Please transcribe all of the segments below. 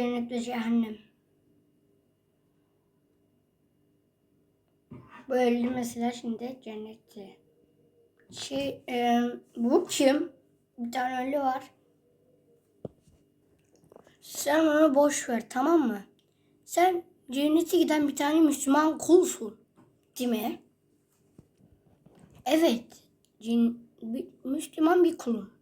Cennet ve cehennem. Bu öldü mesela şimdi cennette. Şey, e, bu kim? Bir tane ölü var. Sen onu boş ver tamam mı? Sen cennete giden bir tane Müslüman kulsun. Değil mi? Evet. Cin, bir, Müslüman bir kulum.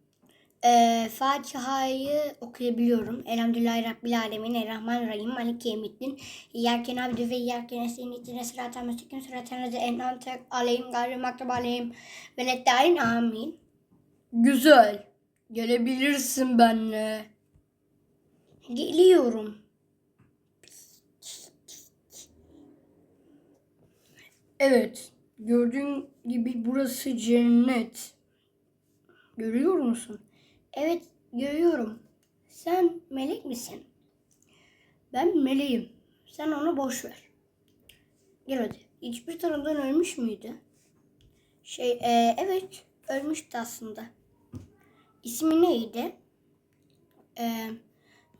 Ee, Fatiha'yı okuyabiliyorum. Elhamdülillahi Rabbil Alemin. Errahmanirrahim. Malik Yevmiddin. İyyâken abdü ve iyyâken estâin. İhdine sıraten müstakim sıraten lezi en'amte aleyhim gayri maktub aleyhim. Ve leddâin amin. Güzel. Gelebilirsin benle. Geliyorum. Evet. Gördüğün gibi burası cennet. Görüyor musun? Evet, görüyorum. Sen melek misin? Ben meleğim. Sen onu boş ver. Gel hadi. Hiçbir taraftan ölmüş müydü? Şey, e, evet. Ölmüştü aslında. İsmi neydi? E,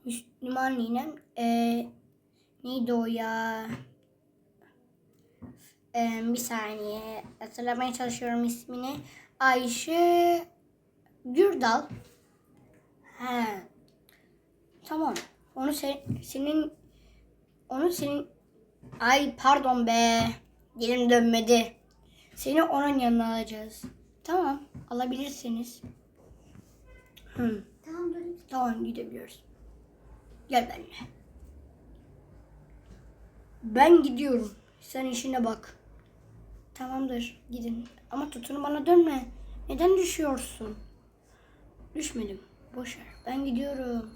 Müslüman ninem. E, neydi o ya? E, bir saniye. Hatırlamaya çalışıyorum ismini. Ayşe Gürdal. He. Tamam. Onu sen, senin onu senin ay pardon be. Dilim dönmedi. Seni onun yanına alacağız. Tamam. Alabilirsiniz. Hı. Tamam. Tamam gidebiliyoruz. Gel benimle. Ben gidiyorum. Sen işine bak. Tamamdır. Gidin. Ama tutun bana dönme. Neden düşüyorsun? Düşmedim. Boş ver. Ben gidiyorum.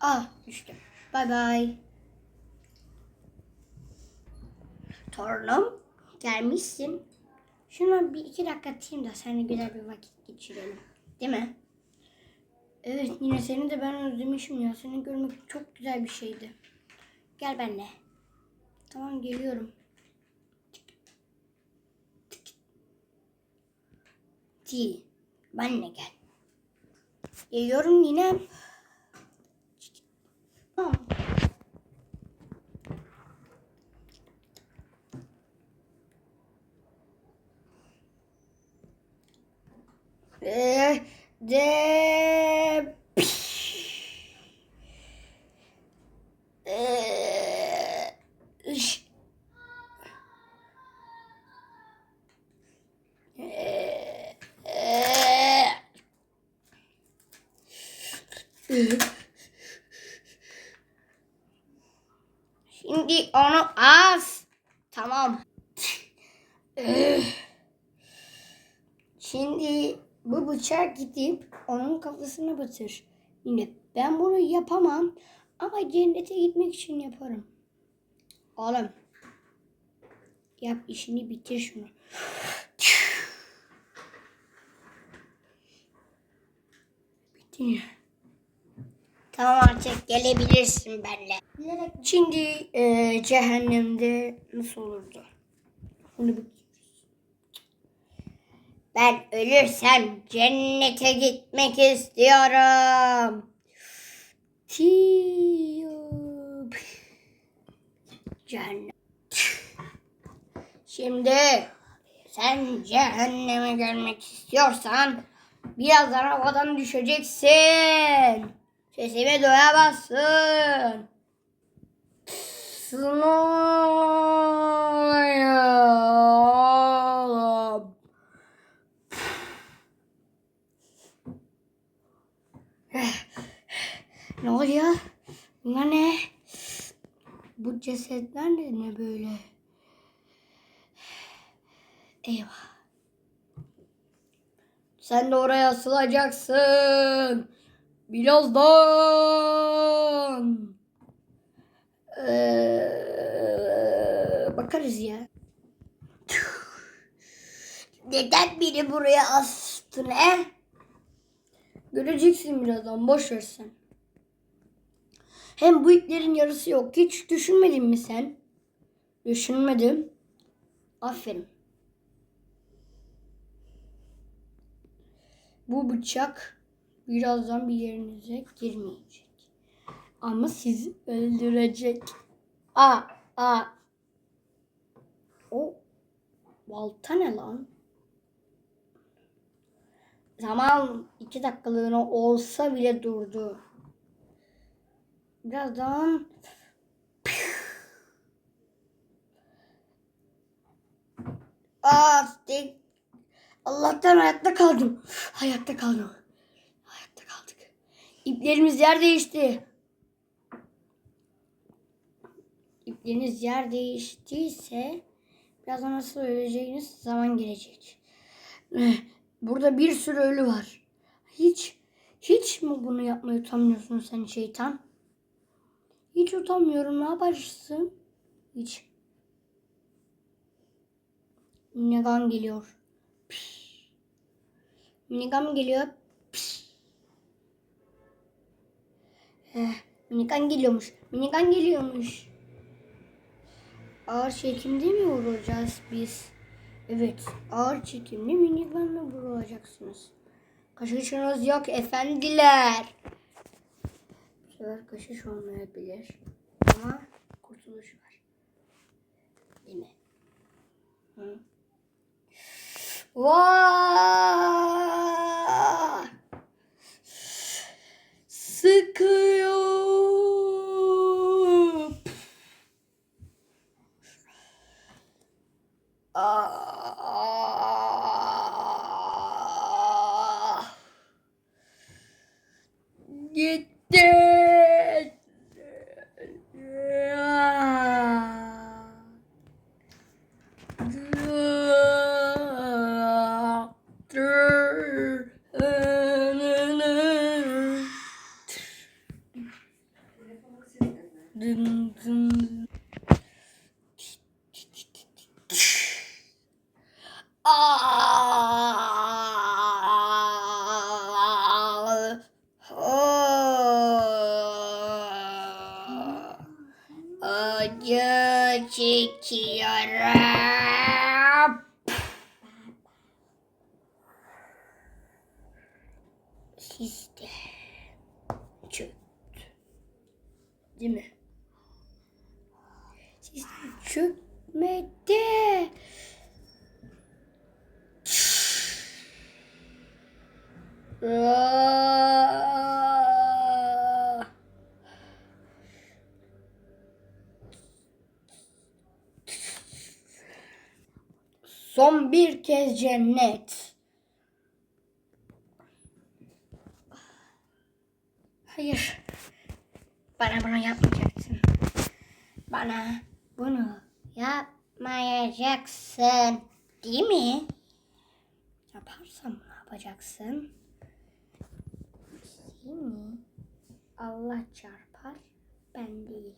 Ah düştüm. Bay bay. Torunum gelmişsin. Şuna bir iki dakika atayım da seninle güzel bir vakit geçirelim. Değil mi? Evet yine seni de ben özlemişim ya. Seni görmek çok güzel bir şeydi. Gel benimle. Tamam geliyorum. Değil. Benimle gel. Geliyorum yine. Tamam. Ee, de Ee, iş- Ee, ee. Şimdi onu az. Tamam. Şimdi bu bıçak gidip onun kafasına batır. Yine ben bunu yapamam ama cennete gitmek için yaparım. Oğlum. Yap işini bitir şunu. Bitti. Tamam artık gelebilirsin benimle. Şimdi e, cehennemde nasıl olurdu? Onu. Ben ölürsem cennete gitmek istiyorum. Cehennem. Şimdi sen cehennemi görmek istiyorsan birazdan havadan düşeceksin. Sesimi duyamazsın. Sınavım. Ne oluyor? Bunlar ne? Bu cesetler de ne böyle? Eyvah. Sen de oraya asılacaksın. Birazdan. Ee, bakarız ya. Neden beni buraya astın he? Göreceksin birazdan boş ver sen. Hem bu iplerin yarısı yok. Hiç düşünmedin mi sen? Düşünmedim. Aferin. Bu bıçak birazdan bir yerinize girmeyecek. Ama sizi öldürecek. Aa, aa. O balta ne lan? Zaman iki dakikalığına olsa bile durdu. Birazdan Aa, Allah'tan hayatta kaldım. Hayatta kaldım. İplerimiz yer değişti. İpleriniz yer değiştiyse birazdan nasıl öleceğiniz zaman gelecek. Eh, Burada bir sürü ölü var. Hiç hiç mi bunu yapmayı utanmıyorsun sen şeytan? Hiç utanmıyorum. Ne yaparsın? Hiç. Minigun geliyor. Minigun geliyor. Pişt. Eh, minigun geliyormuş. Minigun geliyormuş. Ağır çekimde mi vuracağız biz? Evet, ağır çekimli minigunla vurulacaksınız. Kaşışınız yok efendiler. Bu sefer kaşış olmayabilir. Ama kurtuluş var. Değil mi? Hı? Vay! Sistem çöktü. Değil mi? Sistem çökmedi. Son bir kez cennet. Hayır. Bana bunu yapmayacaksın. Bana bunu yapmayacaksın. Değil mi? Yaparsam ne yapacaksın? Değil mi? Allah çarpar, ben değil.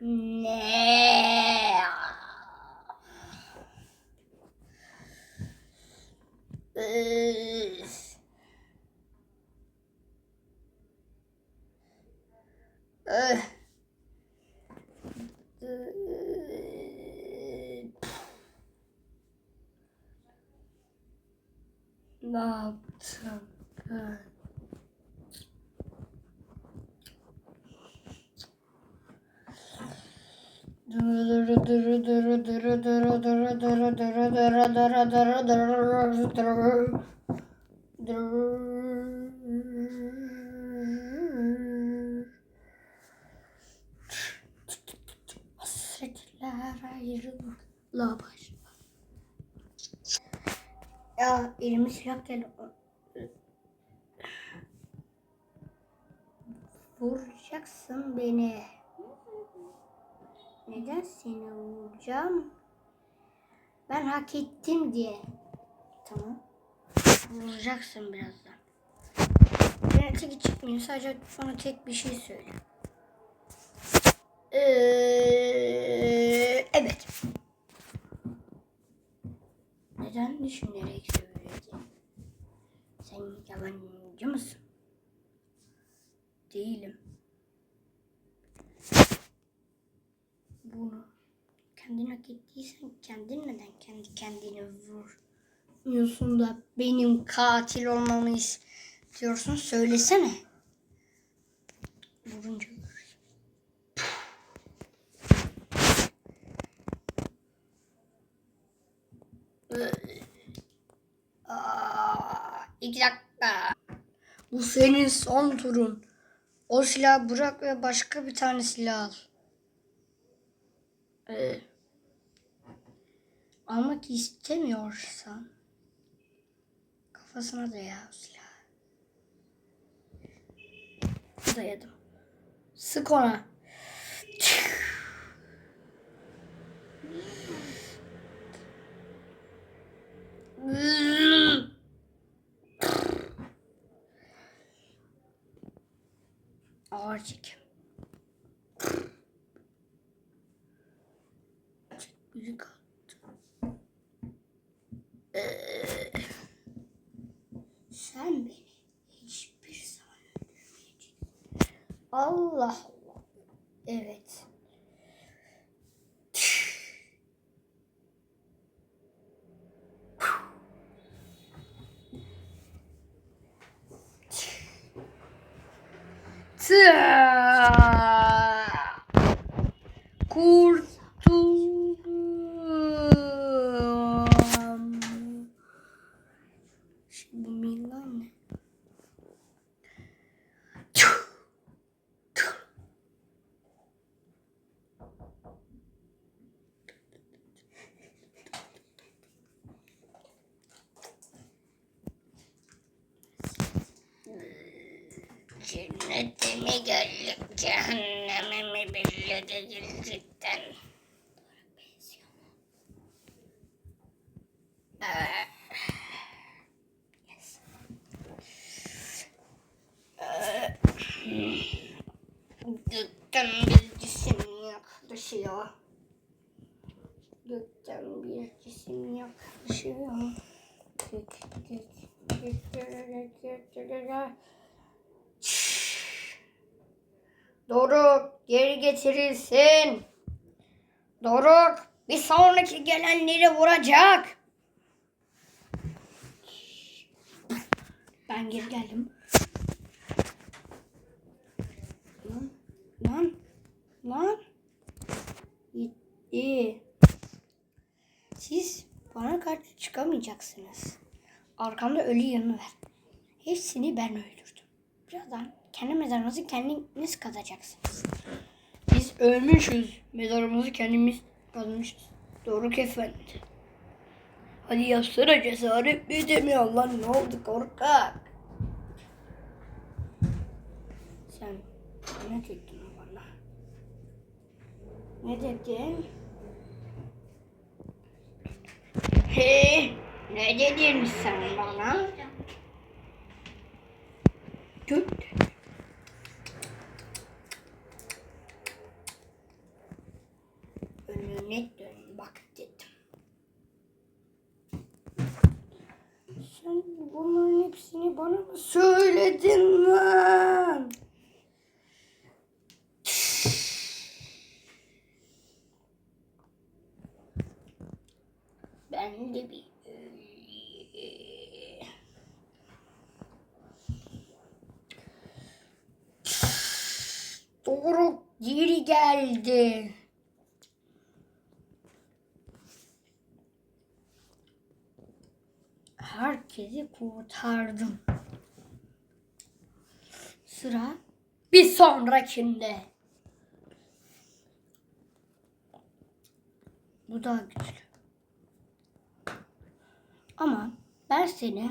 Ne? Üf. Öh. Ne yaptım ben? Hasretler ayrılıkla başlar. Ya elimi silah geldi. Vuracaksın beni. Neden seni vuracağım? Ben hak ettim diye. Tamam. Vuracaksın birazdan. Ben tek çıkmayayım. Sadece bana tek bir şey söyle. Ee, evet. Neden düşünerek söyledin? Sen yalancı mısın? Değilim. Bunu kendin hak ettiysen kendin neden kendi kendine vurmuyorsun da benim katil olmamı istiyorsun söylesene. vurunca iki dakika. Bu senin son turun. O silahı bırak ve başka bir tane silah al. Ee, almak istemiyorsan kafasına daya o silahı. Dayadım. Sık ona. Ağır çekim. Büyük attı. Sen beni hiçbir zaman öldürmeyeceksin. Allah Allah. Evet. Kurtuldum. Şimdi bu Milan ne? Cennete mi geldik, cehenneme mi belli değil cidden. Ee, yes. Ee, Gökten bir cisim yaklaşıyor. Gökten bir cisim gök, gök, gök, gök, gök, gök. Doruk geri getirilsin. Doruk bir sonraki gelenleri vuracak. Ben geri geldim. Lan lan lan. Gitti. Siz bana karşı çıkamayacaksınız. Arkamda ölü yanı var. Hepsini ben öldürdüm. Birazdan kendi mezarınızı kendiniz kazacaksınız. Biz ölmüşüz. Mezarımızı kendimiz kazmışız. Doğru efendi. Hadi yapsana cesaret mi demiyor lan ne oldu korkak. Sen ne dedin? Ne dedin? He, ne dedin sen bana? Tut. Önüne dön bak dedim. Sen bunların hepsini bana mı söyledin lan? Ben de bir Doğru geri geldi. Herkesi kurtardım. Sıra bir sonrakinde. Bu daha güçlü. Ama ben seni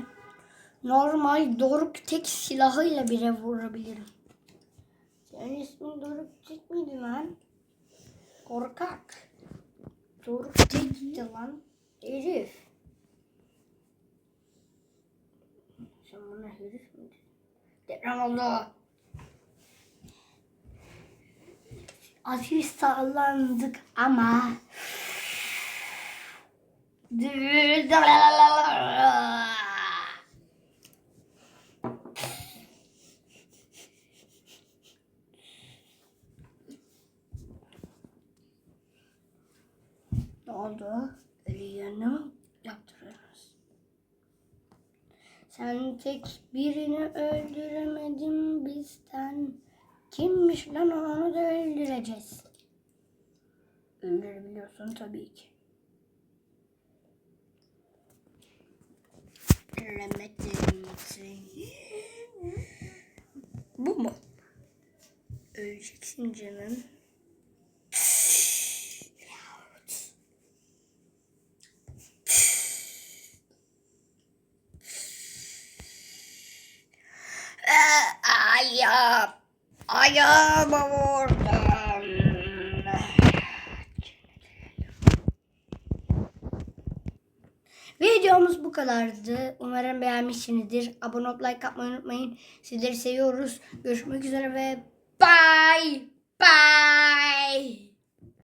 normal Doruk tek silahıyla bile vurabilirim. Senin ismin Doruk tek miydi lan? Korkak. Doruk tekti lan. Herif. Sen bana herif mi dedin? Deprem oldu. Hafif sallandık ama Ne oldu? Ölü yerine mi yaptırıyoruz? Sen tek birini öldüremedin bizden. Kim kimmiş lan onu da öldüreceğiz. Öldürebiliyorsun tabii ki. Rahmetlerim seni. Bu mu? Öleceksin canım. Ee, Ayağım. Ayağıma vurdum. Videomuz bu kadardı. Umarım beğenmişsinizdir. Abone olup like atmayı unutmayın. Sizleri seviyoruz. Görüşmek üzere ve bye. Bye.